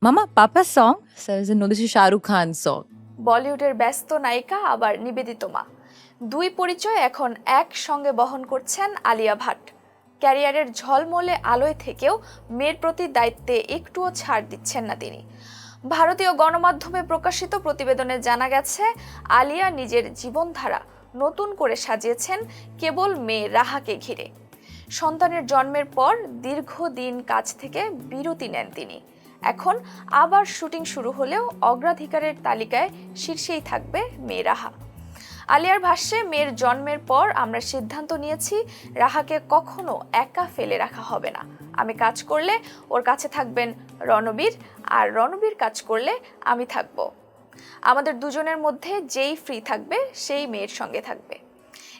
This is Shah Rukh Khan's song. বলিউডের ব্যস্ত নায়িকা, আবার নিবেদিত মা। দুই পরিচয় এখন একসঙ্গে বহন করছেন আলিয়া ভাট। ক্যারিয়ারের ঝলমলে আলোয় থেকেও মেয়ের প্রতি দায়িত্বে একটুও ছাড় দিচ্ছেন না তিনি। ভারতীয় গণমাধ্যমে প্রকাশিত প্রতিবেদনে জানা গেছে, আলিয়া নিজের জীবনধারা নতুন করে সাজিয়েছেন কেবল মেয়ে রাহাকে ঘিরে। সন্তানের জন্মের পর দীর্ঘদিন কাজ থেকে বিরতি নেন তিনি। এখন আবার শুটিং শুরু হলেও অগ্রাধিকারের তালিকায় শীর্ষেই থাকবে মেয়ে রাহা। আলিয়ার ভাষ্যে, মেয়ের জন্মের পর আমরা সিদ্ধান্ত নিয়েছি রাহাকে কখনো একা ফেলে রাখা হবে না। আমি কাজ করলে ওর কাছে থাকবেন রণবীর আর রণবীর কাজ করলে আমি থাকব। আমাদের দুজনের মধ্যে যেই ফ্রি থাকবে, সেই মেয়ের সঙ্গে থাকবে।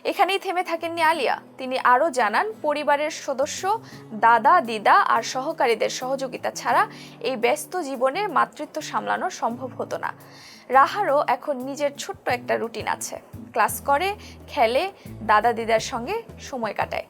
এখানেই থেমে থাকেননি আলিয়া। তিনি আরও জানান, পরিবারের সদস্য, দাদা, দিদা আর সহকারীদের সহযোগিতা ছাড়া এই ব্যস্ত জীবনে মাতৃত্ব সামলানো সম্ভব হতো না। রাহারও এখন নিজের ছোট্ট একটা রুটিন আছে। ক্লাস করে, খেলে, দাদা, দিদার সঙ্গে সময় কাটায়।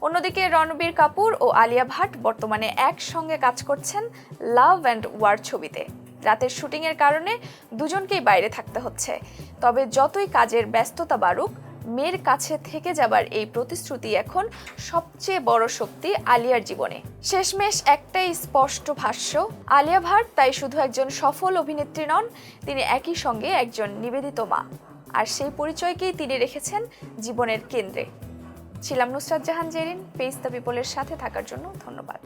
অন্যদিকে রণবীর কাপুর ও আলিয়া ভাট বর্তমানে একসঙ্গে কাজ করছেন লাভ অ্যান্ড ওয়ার ছবিতে। রাতের শুটিংয়ের কারণে দুজনকেই বাইরে থাকতে হচ্ছে। তবে যতই কাজের ব্যস্ততা বাড়ুক মেয়ের কাছে থেকে যাবার এই প্রতিশ্রুতি এখন সবচেয়ে বড় শক্তি আলিয়ার জীবনে। শেষমেশ একটাই স্পষ্ট ভাষ্য, আলিয়া ভাট তাই শুধু একজন সফল অভিনেত্রী নন, তিনি একই সঙ্গে একজন নিবেদিত মা। আর সেই পরিচয়কেই তিনি রেখেছেন জীবনের কেন্দ্রে। ছিলাম নুসরাত জাহান জেরিন পেইস দ্য পিপলের সাথে থাকার জন্য ধন্যবাদ।